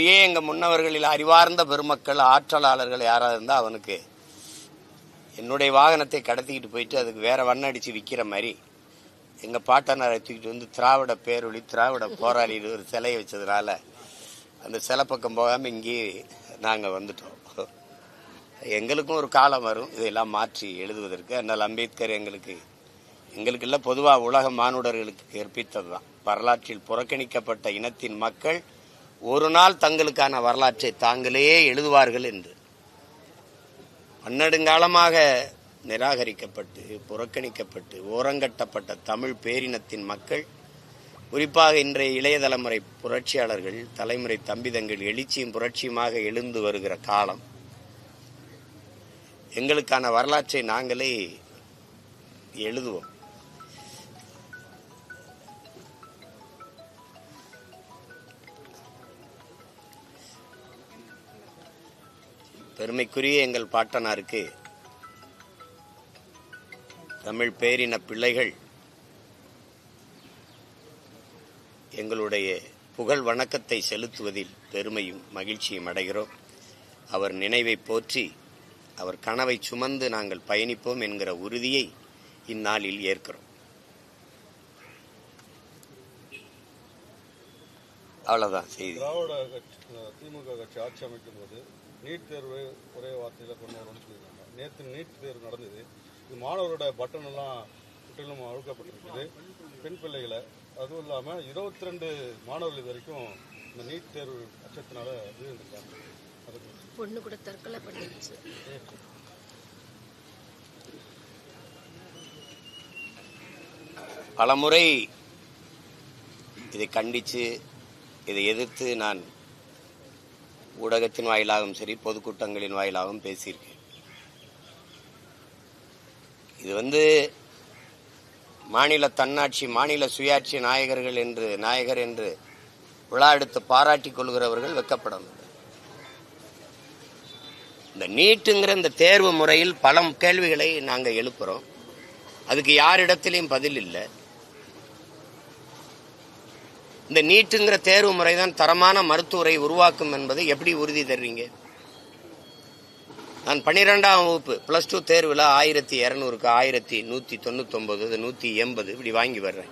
அப்படியே எங்கள் முன்னவர்களில் அறிவார்ந்த பெருமக்கள் ஆற்றலாளர்கள் யாராக இருந்தால் அவனுக்கு என்னுடைய வாகனத்தை கடத்திக்கிட்டு போயிட்டு அதுக்கு வேற வண்ணம் அடித்து விற்கிற மாதிரி எங்கள் பாட்டனாரை தூக்கிட்டு வந்து திராவிட பேரொழி திராவிட போராளி ஒரு சிலையை வச்சதுனால அந்த சிலை பக்கம் போகாமல் இங்கேயே நாங்கள் வந்துட்டோம். எங்களுக்கும் ஒரு காலம் வரும். இதெல்லாம் மாற்றி எழுதுவதற்கு அதனால் அம்பேத்கர் எங்களுக்கு எங்களுக்கு இல்லை பொதுவாக உலக மானுடர்களுக்கு கற்பித்தது தான் வரலாற்றில் புறக்கணிக்கப்பட்ட இனத்தின் மக்கள் ஒரு நாள் தங்களுக்கான வரலாற்றை தாங்களே எழுதுவார்கள் என்று. பன்னெடுங்காலமாக நிராகரிக்கப்பட்டு புறக்கணிக்கப்பட்டு ஓரங்கட்டப்பட்ட தமிழ் பேரினத்தின் மக்கள் குறிப்பாக இன்றைய இளைய தலைமுறை புரட்சியாளர்கள் தலைமுறை தம்பிதங்கள் எழுச்சியும் புரட்சியுமாக எழுந்து வருகிற காலம். எங்களுக்கான வரலாற்றை நாங்களே எழுதுவோம். பெருமைக்குரிய எங்கள் பாட்டனாருக்கு தமிழ் பேரின பிள்ளைகள் எங்களுடைய புகழ் வணக்கத்தை செலுத்துவதில் பெருமையும் மகிழ்ச்சியும் அடைகிறோம். அவர் நினைவை போற்றி அவர் கனவை சுமந்து நாங்கள் பயணிப்போம் என்கிற உறுதியை இந்நாளில் ஏற்கிறோம். அவ்வளோதான் செய்தி. திராவிட கட்சி திமுக கட்சி ஆட்சி அமைக்கும் போது நீட் தேர்வு ஒரே வார்த்தையில கொண்டு வரணும்னு சொல்லியிருக்காங்க. நேற்று நீட் தேர்வு நடந்தது. இது மாணவரோட பட்டன் எல்லாம் முற்றிலும் அழுக்கப்பட்டிருக்குது. பெண் பிள்ளைகளை அதுவும் இல்லாம இருபத்தி ரெண்டு மாணவர்கள் வரைக்கும் இந்த நீட் தேர்வு அச்சத்தினால விழுந்திருக்காங்க. பொண்ணு கூட தற்கொலை பண்ணிடுச்சு. பலமுறை இதை கண்டித்து இதை எதிர்த்து நான் ஊடகத்தின் வாயிலாகவும் சரி பொதுக்கூட்டங்களின் வாயிலாகவும் பேசியிருக்கேன். இது வந்து மாநில தன்னாட்சி மாநில சுயாட்சி நாயகர்கள் என்று நாயகர் என்று விழா எடுத்து பாராட்டிக் கொள்கிறவர்கள் வெக்கப்படணும் இந்த நீட்டுங்கிற இந்த தேர்வு முறையில் பல கேள்விகளை நாங்கள் எழுப்புறோம். அதுக்கு யாரிடத்திலையும் பதில் இல்லை. இந்த நீட்டுங்கிற தேர்வு முறை தான் தரமான மருத்துவரை உருவாக்கும் என்பதை எப்படி உறுதி தருவீங்க? நான் பன்னிரெண்டாம் வகுப்பு பிளஸ் டூ தேர்வில் ஆயிரத்தி இரநூறுக்கு ஆயிரத்தி நூற்றி தொண்ணூத்தொம்பது நூற்றி எண்பது இப்படி வாங்கி வர்றேன்.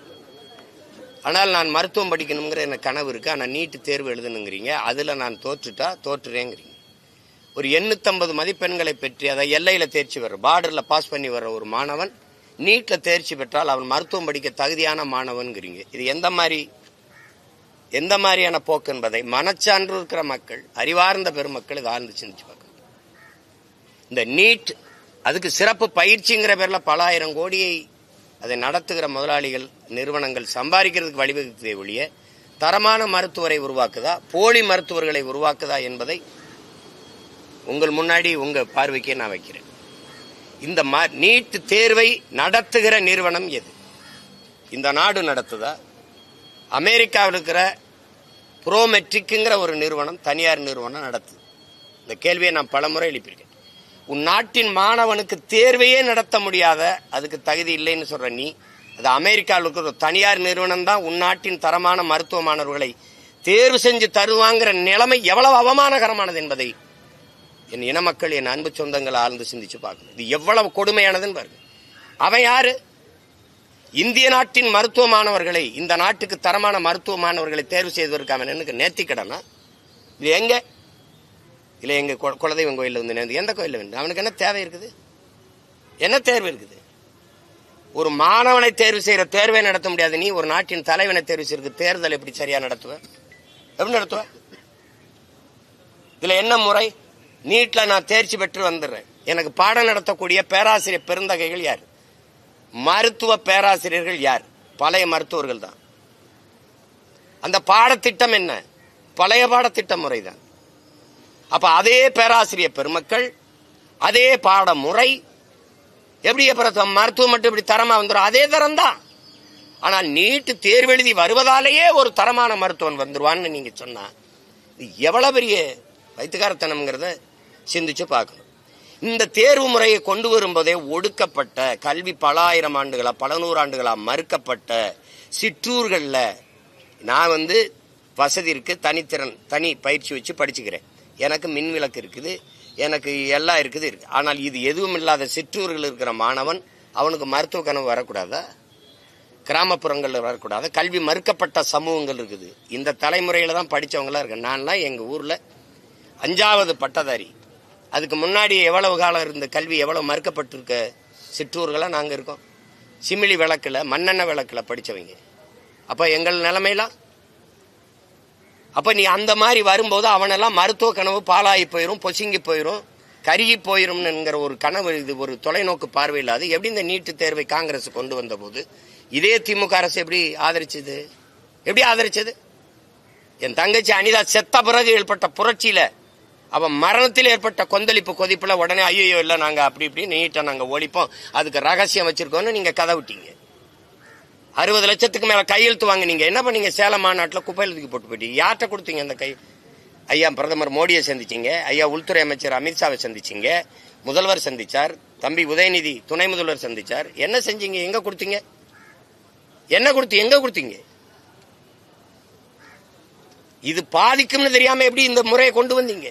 ஆனால் நான் மருத்துவம் படிக்கணுங்கிற எனக்கு கனவு இருக்குது ஆனால் நீட்டு தேர்வு எழுதணுங்கிறீங்க. அதில் நான் தோற்றுட்டா தோற்றுறேங்கிறீங்க. ஒரு எண்ணூத்தம்பது மதிப்பெண்களை பெற்று அதை எல்லையில் தேர்ச்சி வர்ற பார்டரில் பாஸ் பண்ணி வர்ற ஒரு மாணவன் நீட்டில் தேர்ச்சி பெற்றால் அவன் மருத்துவம் படிக்க தகுதியான மாணவன்கிறீங்க இது எந்த மாதிரி எந்த மாதிரியான போக்கு என்பதை மனச்சான்று இருக்கிற மக்கள் அறிவார்ந்த பெருமக்கள் இதை ஆழ்ந்து சிந்திச்சு பார்க்கணும். இந்த நீட் அதுக்கு சிறப்பு பயிற்சிங்கிற பேரில் பல ஆயிரம் கோடியை அதை நடத்துகிற முதலாளிகள் நிறுவனங்கள் சம்பாதிக்கிறதுக்கு வழிவகுத்ததை ஒழிய தரமான மருத்துவரை உருவாக்குதா போலி மருத்துவர்களை உருவாக்குதா என்பதை உங்கள் முன்னாடி உங்கள் பார்வைக்கே நான் வைக்கிறேன். இந்த ம- நீட் தேர்வை நடத்துகிற நிறுவனம் எது? இந்த நாடு நடத்துதா? அமெரிக்காவில் இருக்கிற ப்ரோமெட்ரிக்குங்கிற ஒரு நிறுவனம் தனியார் நிறுவனம் நடத்துது. இந்த கேள்வியை நான் பலமுறை எழுப்பியிருக்கேன். உன் நாட்டின் மாணவனுக்கு தேர்வையே நடத்த முடியாத அதுக்கு தகுதி இல்லைன்னு சொல்கிற நீ அது அமெரிக்காவில் இருக்கிற தனியார் நிறுவனம் தான் உன் நாட்டின் தரமான மருத்துவ மாணவர்களை தேர்வு செஞ்சு தருவாங்கிற நிலைமை எவ்வளவு அவமானகரமானது என்பதை என் இன மக்கள் என் அன்பு சொந்தங்களை ஆழ்ந்து சிந்திச்சு பார்க்கணும். இது எவ்வளவு கொடுமையானதுன்னு பாருங்க. அவன் யாரு? இந்திய நாட்டின் மருத்துவ மாணவர்களை இந்த நாட்டுக்கு தரமான மருத்துவ மாணவர்களை தேர்வு செய்வதற்கான அவன் எனக்கு நேர்த்திக்கடனா? இது எங்க? இல்லை எங்கள் கு- குலதெய்வம் கோயிலில் வந்து நேர்ந்து எந்த கோயிலில் வேணும் அவனுக்கு என்ன தேவை இருக்குது? என்ன தேர்வு இருக்குது? ஒரு மாணவனை தேர்வு செய்கிற தேர்வை நடத்த முடியாது. நீ ஒரு நாட்டின் தலைவனை தேர்வு செய்யறதுக்கு தேர்தல் எப்படி சரியாக நடத்துவ? எப்படி நடத்துவ? இதில் என்ன முறை? நீட்டில் நான் தேர்ச்சி பெற்று வந்துடுறேன். எனக்கு பாடம் நடத்தக்கூடிய பேராசிரியர் பெருந்தகைகள் யார்? மருத்துவ பேராசிரியர்கள் யார்? பழைய மருத்துவர்கள் தான். அந்த பாடத்திட்டம் என்ன? பழைய பாடத்திட்ட முறைதான். அப்ப அதே பேராசிரியர் பெருமக்கள் அதே பாட முறை எப்படி அப்புறம் மருத்துவம் மட்டும் இப்படி தரமா வந்துடும் அதே தரம் தான் ஆனால் நீட்டு தேர்வு எழுதி வருவதாலேயே ஒரு தரமான மருத்துவன் வந்துருவான்னு நீங்க சொன்னா இது எவ்வளவு பெரிய வைத்தியகாரத்தனம்ங்கிறத சிந்திச்சு பார்க்கணும். இந்த தேர்வு முறையை கொண்டு வரும்போதே ஒடுக்கப்பட்ட கல்வி பல ஆயிரம் ஆண்டுகளா பல நூறு மறுக்கப்பட்ட சிற்றூர்களில் நான் வந்து வசதி இருக்கு தனித்திறன் தனி பயிற்சி வச்சு படிச்சுக்கிறேன். எனக்கு மின் விளக்கு இருக்குது எனக்கு எல்லாம் இருக்குது இருக்கு. ஆனால் இது எதுவும் இல்லாத சிற்றூர்கள் இருக்கிற மாணவன் அவனுக்கு மருத்துவ கனவு வரக்கூடாதா? கிராமப்புறங்களில் வரக்கூடாது? கல்வி மறுக்கப்பட்ட சமூகங்கள் இருக்குது. இந்த தலைமுறையில் தான் படித்தவங்களாம் இருக்கு நான்லாம் எங்கள் ஊரில் அஞ்சாவது பட்டதாரி. அதுக்கு முன்னாடி எவ்வளவு காலம் இருந்த கல்வி எவ்வளவு மறுக்கப்பட்டிருக்க சிற்றூர்களாக நாங்கள் இருக்கோம். சிமிலி விளக்கில் மண்ணெண்ணெய் விளக்கில் படிச்சவங்க. அப்போ எங்கள் நிலைமையெல்லாம் அப்போ நீ அந்த மாதிரி வரும்போது அவனெல்லாம் மருத்துவ கனவு பாலாகி போயிரும் பொசுங்கி போயிரும் கருகி போயிரும்னுங்கிற ஒரு கனவு இது ஒரு தொலைநோக்கு பார்வை இல்லாது எப்படி இந்த நீட்டு தேர்வை காங்கிரஸ் கொண்டு வந்தபோது? இதே திமுக அரசு எப்படி ஆதரிச்சது? எப்படி ஆதரிச்சது? என் தங்கச்சி அனிதா செத்த பிறகு ஏற்பட்ட புரட்சியில் அவன் மரணத்தில் ஏற்பட்ட கொந்தளிப்பு கொதிப்பில் உடனே ஐயோ இல்லை நாங்கள் அப்படி இப்படி நீட்டாக நாங்கள் ஒழிப்போம். அதுக்கு ரகசியம் வச்சுருக்கோன்னு நீங்கள் கதை விட்டீங்க. அறுபது லட்சத்துக்கு மேலே கையெழுத்து நீங்கள் என்ன பண்ணீங்க? சேலம் மாநாட்டில் குப்பையில் தூக்கி போட்டு போயிட்டீங்க. யார்கிட்ட கொடுத்தீங்க அந்த கை? ஐயா பிரதமர் மோடியை சந்திச்சீங்க. ஐயா உள்துறை அமைச்சர் அமித்ஷாவை சந்திச்சிங்க. முதல்வர் சந்திச்சார். தம்பி உதயநிதி துணை முதல்வர் சந்திச்சார். என்ன செஞ்சீங்க? எங்கே கொடுத்தீங்க? என்ன கொடுத்து எங்கே கொடுத்தீங்க? இது பாதிக்கும்னு தெரியாமல் எப்படி இந்த முறையை கொண்டு வந்தீங்க?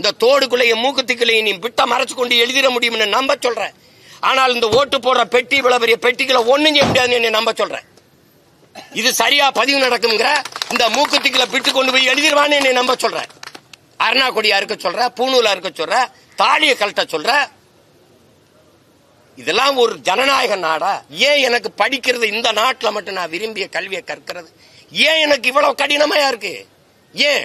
இந்த தோடுக்குள்ளேயே மூக்குத்திக்குள்ளேயே நீ விட்ட மறைச்சு கொண்டு எழுதிட முடியும்னு நம்ப சொல்றேன் ஆனால் இந்த ஓட்டு போடுற பெட்டி இவ்வளவு பெரிய பெட்டிகளை ஒன்றும் செய்ய முடியாதுன்னு என்னை நம்ப சொல்றேன் இது சரியா பதிவு நடக்குங்கிற இந்த மூக்குத்திக்குள்ள பிட்டு கொண்டு போய் எழுதிடுவான்னு என்னை நம்ப சொல்றேன் அருணாக்குடியா இருக்க சொல்ற பூணூலா இருக்க சொல்ற தாலியை கழட்ட சொல்ற. இதெல்லாம் ஒரு ஜனநாயக நாடா? ஏன் எனக்கு படிக்கிறது இந்த நாட்டில் மட்டும் நான் விரும்பிய கல்வியை கற்கிறது? ஏன் எனக்கு இவ்வளவு கடினமையா இருக்கு? ஏன்?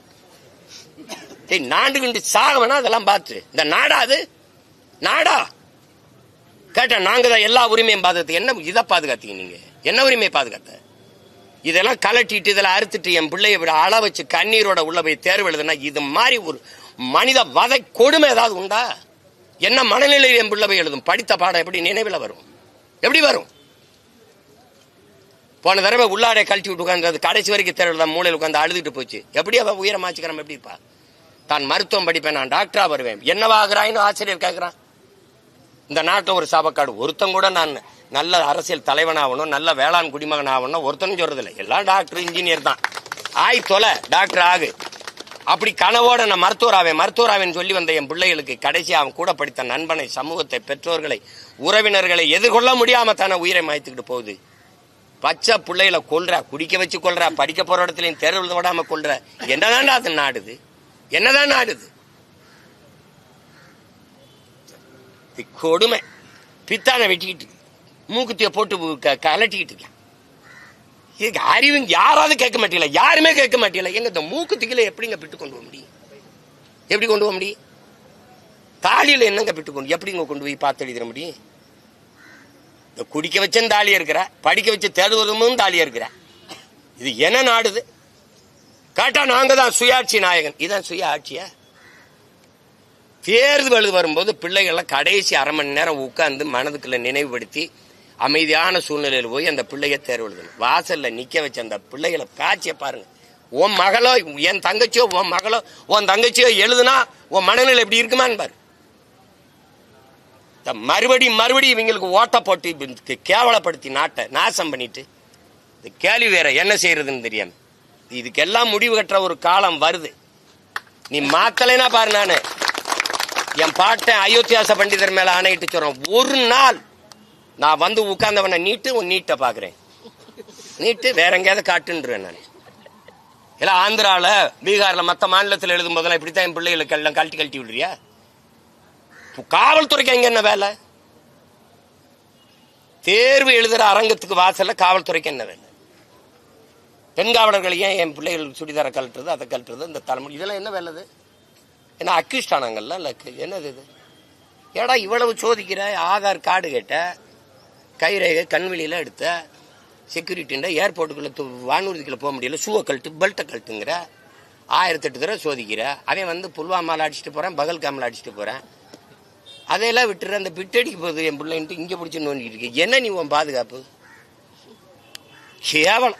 டேய் நாண்டு கண்டு சாக வேணா அதெல்லாம் பார்த்து இந்த நாடா அது? நாடா? கேட்டேன் நாங்க தான் எல்லா உரிமையும் பாதுகாத்து என்ன இதை பாதுகாத்தீங்க நீங்க? என்ன உரிமையை பாதுகாத்த? இதெல்லாம் கலட்டிட்டு இதெல்லாம் அறுத்துட்டு என் பிள்ளைய விட அள வச்சு கண்ணீரோட உள்ள போய் தேர்வு எழுதுனா இது மாதிரி ஒரு மனித வதை கொடுமை ஏதாவது உண்டா? என்ன மனநிலையில் என் பிள்ளை போய் எழுதும்? படித்த பாடம் எப்படி நினைவில் வரும்? எப்படி வரும்? போன தடவை உள்ளாடை கழட்டி விட்டு உட்காந்து கடைசி வரைக்கும் தேர்வு தான் மூளையில் உட்காந்து அழுதுட்டு போச்சு. எப்படி அவ உயரமாச்சுக்கிறான் எப்படி இருப்பா? தான் மருத்துவம் படிப்பேன் நான் டாக்டரா வருவேன். என்னவாகிறாயின்னு ஆசிரியர் கேட்கிறான். இந்த நாட்டில் ஒரு சாபக்காடு. ஒருத்தன் கூட நான் நல்ல அரசியல் தலைவனாகணும் நல்ல வேளாண் குடிமகன் ஆகணும் ஒருத்தனும் சொல்றதில்லை. எல்லாம் டாக்டர் இன்ஜினியர் தான். ஆய் தொலை டாக்டர் ஆகு. அப்படி கனவோட நான் மருத்துவராவேன். மருத்துவராவேன் சொல்லி வந்த என் பிள்ளைகளுக்கு கடைசி அவன் கூட படித்த நண்பனை சமூகத்தை பெற்றோர்களை உறவினர்களை எதிர்கொள்ள முடியாம தானே உயிரை மாய்த்துக்கிட்டு போகுது. பச்சை பிள்ளைகளை கொள்ற குடிக்க வச்சு கொள்ற படிக்க போற இடத்துலையும் தேர்வு விடாம கொள்ற என்னதான்டா அது நாடுது? என்னதான் நாடுது? கொடுமை. பித்தான வெட்டிக்கிட்டு மூக்குத்திய போட்டு க- கலட்டிக்கிட்டு இருக்கேன் இதுக்கு அறிவு யாராவது கேட்க மாட்டீங்களா? யாருமே கேட்க மாட்டீங்களா? எங்க இந்த மூக்குத்திகளை எப்படிங்க பிட்டு கொண்டு போக முடியும்? எப்படி கொண்டு போக முடியும்? தாலியில என்னங்க பிட்டு கொண்டு எப்படிங்க கொண்டு போய் பார்த்து எழுதிட முடியும்? இந்த குடிக்க வச்சும் தாலியா இருக்கிற படிக்க வச்சு தேடுவதும் தாலியா இருக்கிற இது என்ன நாடுது? கேட்டா நாங்க தான் சுயாட்சி நாயகன். இதான் சுய ஆட்சியா தேர்தல் வரும்போது பிள்ளைகளை கடைசி அரை மணி நேரம் உட்கார்ந்து மனதுக்குள்ள நினைவுபடுத்தி அமைதியான சூழ்நிலையில் போய் அந்த பிள்ளைய தேர்வு எழுதணும். வாசல்ல நிக்க வச்ச அந்த பிள்ளைகளை காட்சியை பாருங்க. உன் மகளோ என் தங்கச்சியோ உன் மகளோ உன் தங்கச்சியோ எழுதுனா உன் மனநிலை எப்படி இருக்குமான்னு பாரு. மறுபடியும் மறுபடி இவங்களுக்கு ஓட்ட போட்டு கேவலப்படுத்தி நாட்டை நாசம் பண்ணிட்டு இந்த கேள்வி வேற என்ன செய்யறதுன்னு தெரியாம. இதுக்கெல்லாம் முடிவு கட்டுற ஒரு காலம் வருது. நீ மாத்தலைனா பாரு நானு. என் பாட்டன் அயோத்தியாச பண்டிதர் மேல ஆணையிட்டு சொல்றேன். ஒரு நாள் நான் வந்து உட்கார்ந்தவனை நீட்டு உன் நீட்டை பாக்குறேன் நீட்டு வேற எங்கேயாவது காட்டுன்றேன் நான். இல்ல ஆந்திரால பீகார்ல மத்த மாநிலத்தில் எழுதும் போதெல்லாம் இப்படித்தான் என் பிள்ளைகளுக்கு எல்லாம் கழட்டி கழட்டி விடுறியா? காவல்துறைக்கு எங்க என்ன வேலை? தேர்வு எழுதுற அரங்கத்துக்கு வாசல்ல காவல்துறைக்கு என்ன வேலை? பெண் காவலர்கள் ஏன் என் பிள்ளைகள் சுடிதாரை கழட்டுறது அதை கழட்டுறது இந்த தலைமுறை இதெல்லாம் என்ன வேலை ஏன்னா என்ன அக்யூஸ்ட் ஆனாங்கல்ல? என்னது இது? ஏடா இவ்வளவு சோதிக்கிற ஆதார் கார்டு கேட்ட கைரேகை கண்வெளியெல்லாம் எடுத்த செக்யூரிட்டின்ற ஏர்போர்ட்டுக்குள்ள வானூர்திக்குள்ளே வானூர்திக்குள்ள போக முடியல ஷூவை கழட்டு பெல்ட்டை கழட்டுங்கிற ஆயிரத்தெட்டு தடவை சோதிக்கிற அவன் வந்து புல்வாமால அடிச்சுட்டு போகிறேன் பகல்காமில் அடிச்சுட்டு போகிறேன் அதையெல்லாம் விட்டுற அந்த பிட்டடிக்கு போகுது என் பிள்ளைன்ட்டு இங்கே பிடிச்சி நோண்டிட்டு இருக்கு. என்ன நீ உன் பாதுகாப்பு? கேவலம்.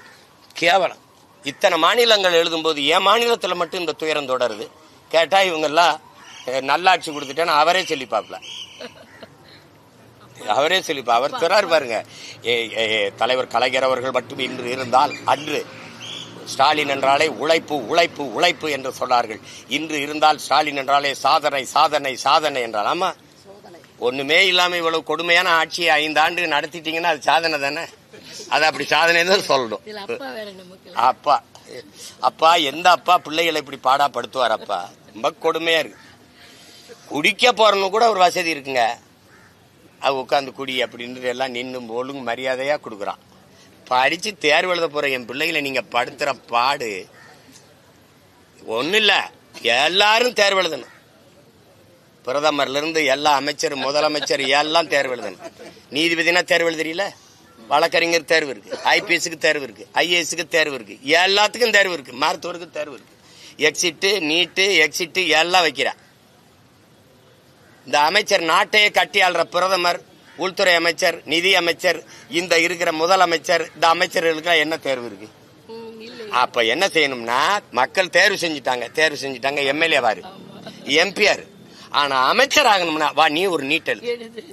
கேவலம். இத்தனை மாநிலங்கள் எழுதும்போது என் மாநிலத்தில் மட்டும் இந்த துயரம் தொடருது. கேட்டா இவங்கெல்லாம் நல்லாட்சி கொடுத்துட்டேன்னு அவரே சொல்லி பார்ப்பல அவரே சொல்லிப்பா அவர் சொல்றாரு பாருங்க. தலைவர் கலைஞர் அவர்கள் மட்டும் இன்று இருந்தால் அன்று ஸ்டாலின் என்றாலே உழைப்பு உழைப்பு உழைப்பு என்று சொன்னார்கள். இன்று இருந்தால் ஸ்டாலின் என்றாலே சாதனை சாதனை சாதனை என்றால். ஆமா. ஒண்ணுமே இல்லாம இவ்வளவு கொடுமையான ஆட்சியை ஐந்து ஆண்டு நடத்திட்டீங்கன்னா அது சாதனை தானே? அது அப்படி சாதனை தான் சொல்லணும் அப்பா அப்பா. எந்த அப்பா பிள்ளைகளை இப்படி பாடாப்படுத்துவார் அப்பா? ரொம்ப கொடுமையா இருக்கு. குடிக்க போறன்னு கூட ஒரு வசதி இருக்குங்க. அது உட்காந்து குடி அப்படின்னு எல்லாம் நின்று ஒழுங்கு மரியாதையா கொடுக்குறான். படிச்சு தேர்வு எழுத போற என் பிள்ளைகளை நீங்க படுத்துற பாடு ஒன்றும் இல்ல. எல்லாரும் தேர்வு எழுதணும். பிரதமர்ல இருந்து எல்லா அமைச்சர் முதலமைச்சர் எல்லாம் தேர்வு எழுதணும். நீதிபதினா தேர்வு எழுதுறீல வழக்கறிஞர் தேர்வு இருக்கு. ஐபிஎஸ்க்கு தேர்வு இருக்கு. ஐஏஎஸ்க்கு தேர்வு இருக்கு. எல்லாத்துக்கும் தேர்வு இருக்கு. மருத்துவருக்கு தேர்வு இருக்கு. எக்ஸிட்டு நீட்டு எக்ஸிட்டு எல்லாம் வைக்கிறா இந்த அமைச்சர் நாட்டையே கட்டி ஆள்ற பிரதமர் உள்துறை அமைச்சர் நிதி அமைச்சர் இந்த இருக்கிற முதலமைச்சர் இந்த அமைச்சர்களுக்கு என்ன தேர்வு இருக்கு? அப்ப என்ன செய்யணும்னா மக்கள் தேர்வு செஞ்சுட்டாங்க. தேர்வு செஞ்சுட்டாங்க. எம்எல்ஏ வாரு. எம்பிஆர் ஆனா அமைச்சர் ஆகணும்னா வா நீ ஒரு நீட்டல்.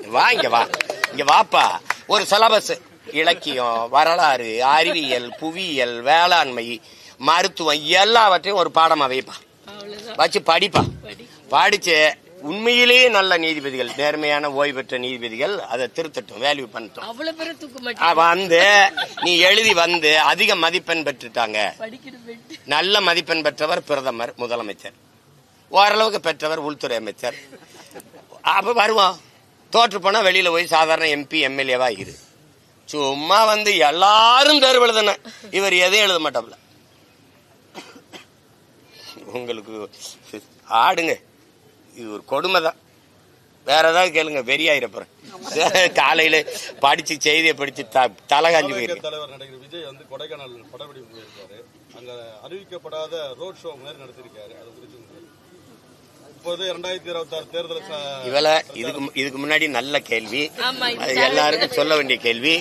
வா இங்க வா. இங்க வாப்பா. ஒரு சிலபஸ் இலக்கியம் வரலாறு அறிவியல் புவியியல் வேளாண்மை மருத்துவம் எல்லாவற்றையும் ஒரு பாடமா வைப்பா. அவ்வளவுதான். வச்சு படிப்பா. படி படிச்சு உண்மையிலேயே நல்ல நீதிபதிகள் நேர்மையான ஓய்வு பெற்ற நீதிபதிகள் அதை திருத்தட்டும் வேல்யூ பண்ணட்டும். வந்து நீ எழுதி வந்து அதிக மதிப்பெண் பெற்றுட்டாங்க. நல்ல மதிப்பெண் பெற்றவர் பிரதமர் முதலமைச்சர். ஓரளவுக்கு பெற்றவர் உள்துறை அமைச்சர். அப்ப வருவோம். தோற்று போனா வெளியில போய் சாதாரண எம்பி எம்எல்ஏவா இரு. சும்மா வந்து எல்லாரும் தேர்வு எழுதுன. இவர் எதையும் எழுத மாட்டாப்ல உங்களுக்கு ஆடுங்க. இது ஒரு கொடுமை தான் வேற ஏதாவது கேளுங்க வெறியாயிரப்புறேன் காலையில படிச்சு செய்தியை படிச்சு த- தலை காஞ்சு பாஜக போயிருக்கு தலைவர் நடிகர் விஜய் வந்து கொடைக்கானல் படப்பிடிப்பு போயிருக்காரு. அங்க அறிவிக்கப்படாத ரோட் ஷோ மாதிரி நடத்திருக்காரு இப்போது இரண்டாயிரத்தி இருபத்தி ஆறு தேர்தல் இவள இதுக்கு இதுக்கு முன்னாடி நல்ல கேள்வி. ஆமா, இது அது எல்லாருக்கும் சொல்ல வேண்டிய கேள்வி.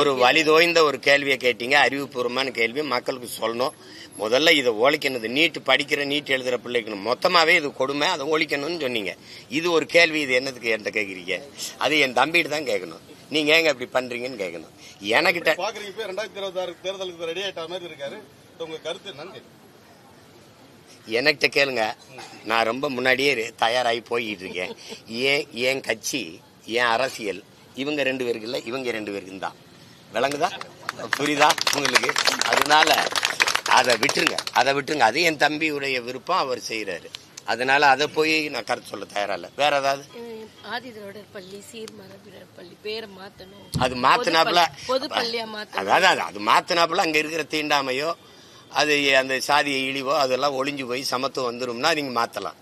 ஒரு வலிதோய்ந்த ஒரு கேள்வியை கேட்டீங்க. அறிவுபூர்வமான கேள்வி. மக்களுக்கு சொல்லணும். முதல்ல இதை ஒழிக்கணும் நீட் படிக்கிற நீட் எழுதுற பிள்ளைக்கு மொத்தமாவே இது கொடுமை. அதை ஒழிக்கணும்னு சொன்னீங்க. இது ஒரு கேள்வி. இது என்னதுக்கு என்கிட்ட கேக்குறீங்க? அது என் தம்பிட்டு தான் கேட்கணும் நீங்க ஏங்க இப்படி பண்றீங்கன்னு கேட்கணும் எனக்கிட்ட ரெண்டாயிரத்தி இருபத்தி ஆறு தேர்தலுக்கு ரெடி ஆயிட்ட மாதிரி இருக்காரு. உங்க கருத்து என்னன்னு எனக்கிட்ட கேளுங்க. நான் ரொம்ப முன்னாடியே தயாராகி போய்கிட்டு இருக்கேன் ஏன் என் கட்சி என் அரசியல்? இவங்க ரெண்டு பேருக்கு இல்லை இவங்க ரெண்டு பேருக்கு தான். விளங்குதா? புரியுதா உங்களுக்கு? அதனால அதை விட்டுருங்க. அதை விட்டுருங்க. அது என் தம்பியுடைய விருப்பம் அவர் செய்யறாரு அதனால அதை போய் நான் கருத்து சொல்ல தயாரா இல்லை. வேற ஏதாவது? அது மாத்தினாப்புல அதாவது அது- அது மாத்தினாப்புல அங்க இருக்கிற தீண்டாமையோ அது அந்த சாதிய இழிவோ அதெல்லாம் ஒளிஞ்சு போய் சமத்துவம் வந்துடும்னா நீங்கள் மாற்றலாம்